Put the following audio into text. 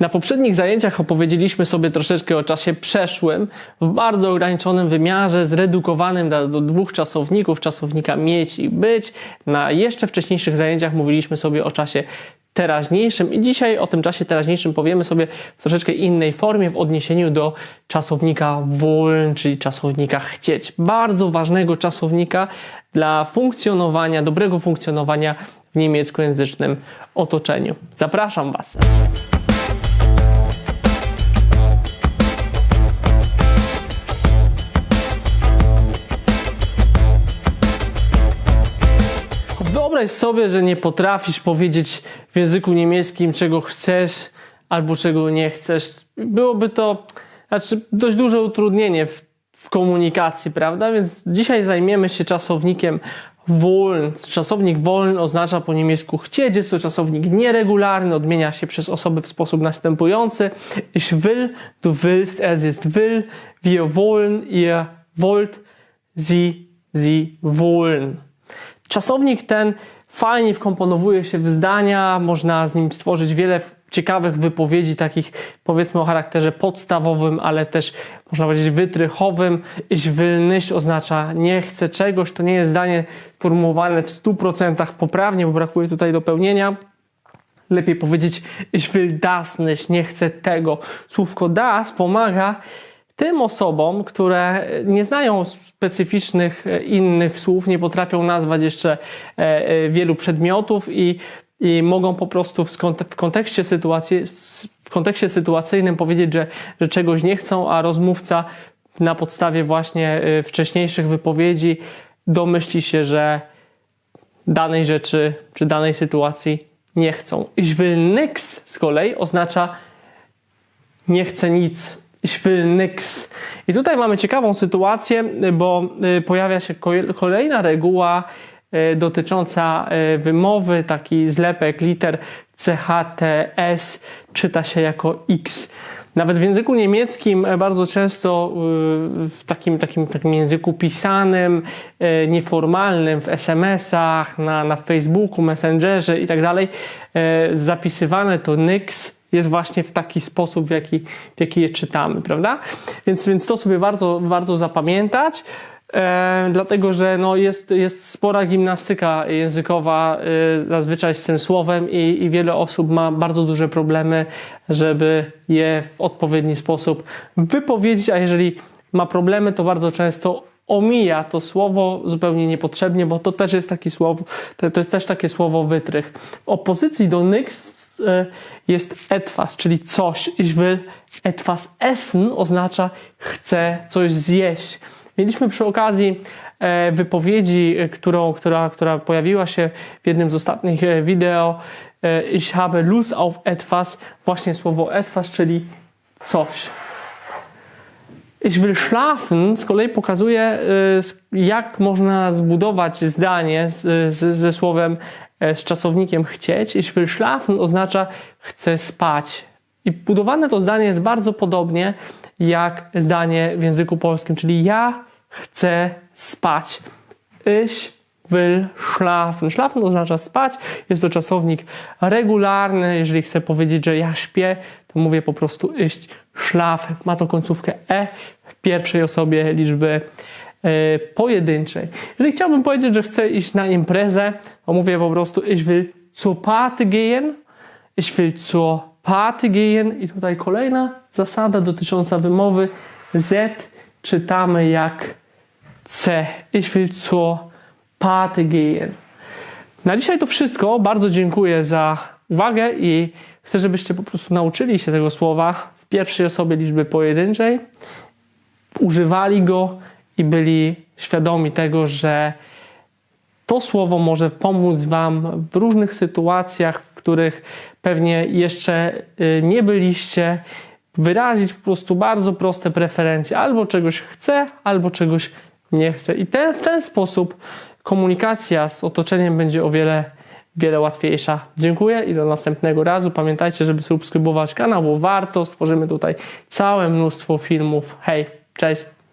Na poprzednich zajęciach opowiedzieliśmy sobie troszeczkę o czasie przeszłym, w bardzo ograniczonym wymiarze, zredukowanym do, do dwóch czasowników, czasownika mieć i być. Na jeszcze wcześniejszych zajęciach mówiliśmy sobie o czasie teraźniejszym i dzisiaj o tym czasie teraźniejszym powiemy sobie w troszeczkę innej formie w odniesieniu do czasownika wollen, czyli czasownika chcieć. Bardzo ważnego czasownika dla funkcjonowania, dobrego funkcjonowania w niemieckojęzycznym otoczeniu. Zapraszam Was. Wyobraź sobie, że nie potrafisz powiedzieć w języku niemieckim, czego chcesz albo czego nie chcesz. Byłoby to znaczy, dość duże utrudnienie w, w komunikacji, prawda? Więc dzisiaj zajmiemy się czasownikiem wollen. Czasownik wollen oznacza po niemiecku chcieć. Jest to czasownik nieregularny, odmienia się przez osoby w sposób następujący. Ich will, du willst, es ist will, wir wollen, ihr wollt, sie, sie wollen. Czasownik ten fajnie wkomponowuje się w zdania, można z nim stworzyć wiele ciekawych wypowiedzi, takich powiedzmy o charakterze podstawowym, ale też można powiedzieć wytrychowym. Will nicht oznacza nie chcę czegoś, to nie jest zdanie sformułowane w 100% poprawnie, bo brakuje tutaj dopełnienia. Lepiej powiedzieć ich will das nicht, nie chcę tego. Słówko das pomaga tym osobom, które nie znają specyficznych e, innych słów, nie potrafią nazwać jeszcze e, e, wielu przedmiotów i, i mogą po prostu w kontekście, sytuacji, w kontekście sytuacyjnym powiedzieć, że, że czegoś nie chcą, a rozmówca na podstawie właśnie wcześniejszych wypowiedzi domyśli się, że danej rzeczy czy danej sytuacji nie chcą. Ich will nix z kolei oznacza nie chcę nic. Ich will nix. I tutaj mamy ciekawą sytuację, bo y, pojawia się kolejna reguła y, dotycząca y, wymowy, taki zlepek liter CHTS czyta się jako X. Nawet w języku niemieckim e, bardzo często w takim, takim, takim języku pisanym, nieformalnym, w SMS-ach, na, na Facebooku, Messengerze i tak dalej, zapisywane to nix jest właśnie w taki sposób, w jaki, w jaki je czytamy, prawda? Więc, więc to sobie warto, warto zapamiętać. E, dlatego, że no jest, jest spora gimnastyka językowa e, zazwyczaj z tym słowem i, i wiele osób ma bardzo duże problemy, żeby je w odpowiedni sposób wypowiedzieć, a jeżeli ma problemy, to bardzo często omija to słowo zupełnie niepotrzebnie, bo to też jest takie słowo, to, to jest też takie słowo wytrych. W opozycji do nyx jest etwas, czyli coś. Ich will etwas essen oznacza chcę coś zjeść. Mieliśmy przy okazji e, wypowiedzi, e, którą, która, która pojawiła się w jednym z ostatnich e, wideo. e, Ich habe Lust auf etwas, właśnie słowo etwas, czyli coś. Ich will schlafen z kolei pokazuje, jak można zbudować zdanie ze słowem, e, z czasownikiem chcieć. Will schlafen oznacza chcę spać. I budowane to zdanie jest bardzo podobnie jak zdanie w języku polskim, czyli ja chcę spać. Ich will schlafen. Schlafen oznacza spać. Jest to czasownik regularny. Jeżeli chcę powiedzieć, że ja śpię, to mówię po prostu iść schlafen. Ma to końcówkę e w pierwszej osobie liczby e, pojedynczej. Jeżeli chciałbym powiedzieć, że chcę iść na imprezę, to mówię po prostu ich will zur Party gehen. Ich will zur Party gehen. I tutaj kolejna zasada dotycząca wymowy Z czytamy jak C. Ich will zur Party gehen. Na dzisiaj to wszystko. Bardzo dziękuję za uwagę i chcę, żebyście po prostu nauczyli się tego słowa w pierwszej osobie liczby pojedynczej, używali go i byli świadomi tego, że to słowo może pomóc Wam w różnych sytuacjach, w których pewnie jeszcze y, nie byliście, wyrazić po prostu bardzo proste preferencje. Albo czegoś chcę, albo czegoś nie chcę. I ten, w ten sposób komunikacja z otoczeniem będzie o wiele, wiele łatwiejsza. Dziękuję i do następnego razu. Pamiętajcie, żeby subskrybować kanał, bo warto. Stworzymy tutaj całe mnóstwo filmów. Hej, cześć!